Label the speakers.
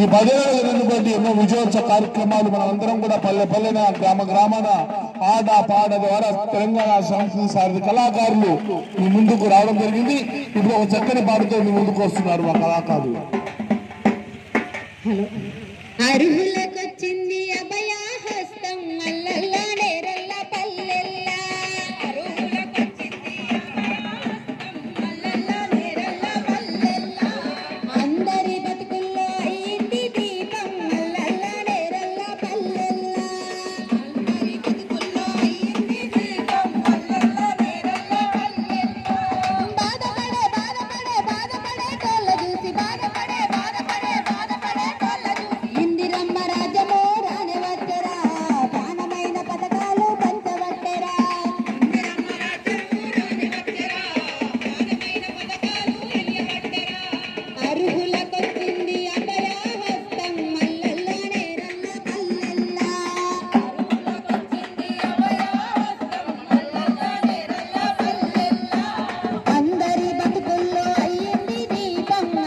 Speaker 1: ఈ పదేళ్ళు జరిగినటువంటి ఎన్నో విజయోత్సవ కార్యక్రమాలు మనం అందరం కూడా పల్లె పల్లెన గ్రామ గ్రామాన ఆట పాట ద్వారా తెలంగాణ సంస్కృతి సారి కళాకారులు మీ ముందుకు రావడం జరిగింది. ఇప్పుడు ఒక చక్కని పాటతో మీ ముందుకు వస్తున్నారు మా కళాకారులు.
Speaker 2: అర్హులకొచ్చింది అభయ